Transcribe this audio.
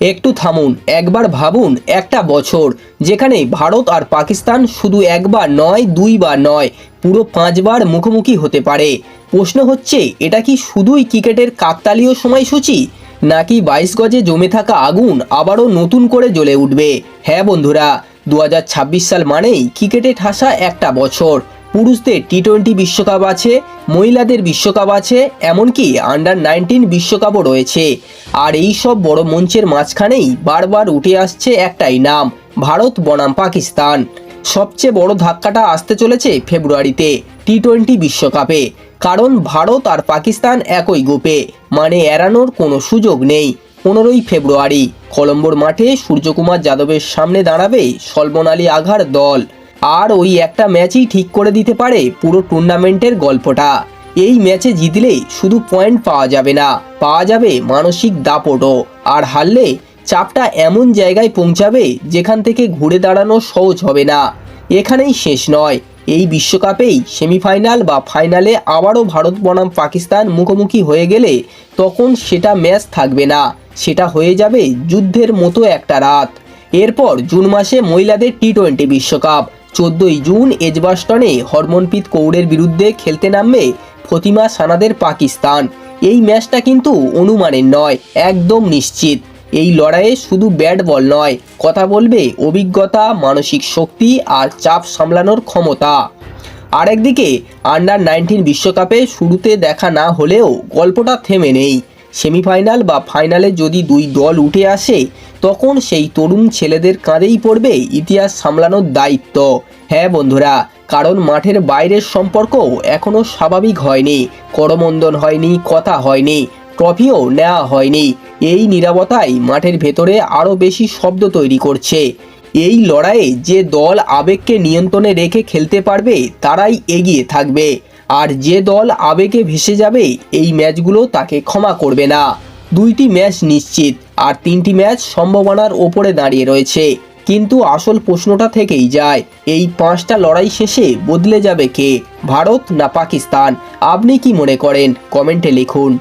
একটু থামুন, একবার ভাবুন, একটা বছর, যেখানে ভারত আর পাকিস্তান শুধু একবার নয়, দুইবার নয়, পুরো পাঁচবার মুখোমুখি হতে পারে। প্রশ্ন হচ্ছে, এটা কি শুধুই ক্রিকেটের কাকতালীয় সময়সূচি? নাকি বাইশ গজে জমে থাকা আগুন আবারও নতুন করে জ্বলে উঠবে? হ্যাঁ বন্ধুরা দু হাজার ছাব্বিশ সাল মানেই ক্রিকেটে ঠাসা একটা বছর। পুরুষদের টি টোয়েন্টি বিশ্বকাপ আছে, মহিলাদের বিশ্বকাপ আছে, এমনকি আন্ডার নাইনটিন বিশ্বকাপও রয়েছে। আর এই সব বড় মঞ্চের মাঝখানেই বারবার উঠে আসছে একটাই নাম, ভারত বনাম পাকিস্তান। সবচেয়ে বড় ধাক্কাটা আসতে চলেছে ফেব্রুয়ারিতে টি টোয়েন্টি বিশ্বকাপে। কারণ ভারত আর পাকিস্তান একই গ্রুপে মানে এড়ানোর কোনো সুযোগ নেই। পনেরোই ফেব্রুয়ারি, কলম্বোর মাঠে সূর্যকুমার যাদবের সামনে দাঁড়াবে সলমন আলী আঘার দল। আর ওই একটা ম্যাচই ঠিক করে দিতে পারে পুরো টুর্নামেন্টের গল্পটা। এই ম্যাচে জিতলে শুধু পয়েন্ট পাওয়া যাবে না, পাওয়া যাবে মানসিক দাপটও। আর হারলে চাপটা এমন জায়গায় পৌঁছাবে যেখান থেকে ঘুরে দাঁড়ানো সহজ হবে না। এখানেই শেষ নয়। এই বিশ্বকাপেই সেমিফাইনাল বা ফাইনালে আবারও ভারত বনাম পাকিস্তান মুখোমুখি হয়ে গেলে তখন সেটা ম্যাচ থাকবে না। সেটা হয়ে যাবে যুদ্ধের মতো একটা রাত। এরপর জুন মাসে মহিলাদের টি টোয়েন্টি বিশ্বকাপ। চোদ্দই জুন এজবাস্টনে হরমনপ্রীত কৌরের বিরুদ্ধে খেলতে নামবে ফতিমা সানাদের পাকিস্তান। এই ম্যাচটা কিন্তু অনুমানের নয়, একদম নিশ্চিত। এই লড়াইয়ে শুধু ব্যাট বল নয়, কথা বলবে অভিজ্ঞতা, মানসিক শক্তি আর চাপ সামলানোর ক্ষমতা। আরেকদিকে আন্ডার নাইনটিন বিশ্বকাপে শুরুতে দেখা না হলেও গল্পটা থেমে নেই। সেমিফাইনাল বা ফাইনালে যদি দুই দল উঠে আসে, তখন সেই তরুণ ছেলেদের কাঁধেই পড়বে ইতিহাস সামলানোর দায়িত্ব। হ্যাঁ বন্ধুরা, কারণ মাঠের বাইরের সম্পর্ক এখনও স্বাভাবিক হয়নি, করমন্দন হয়নি, কথা হয়নি, ট্রফিও নেওয়া হয়নি। এই নিরাপত্তাই মাঠের ভেতরে আরও বেশি শব্দ তৈরি করছে। এই লড়াইয়ে যে দল আবেগকে নিয়ন্ত্রণে রেখে খেলতে পারবে, তারাই এগিয়ে থাকবে। আর যে দল আবেগে ভেসে যাবে, এই ম্যাচগুলো তাকে ক্ষমা করবে না। দুইটি ম্যাচ নিশ্চিত, আর তিনটি ম্যাচ সম্ভাবনার ওপরে দাঁড়িয়ে রয়েছে। কিন্তু আসল প্রশ্নটা থেকেই যায়, এই পাঁচটা লড়াই শেষে বদলে যাবে কে, ভারত না পাকিস্তান? আপনি কি মনে করেন? কমেন্টে লিখুন।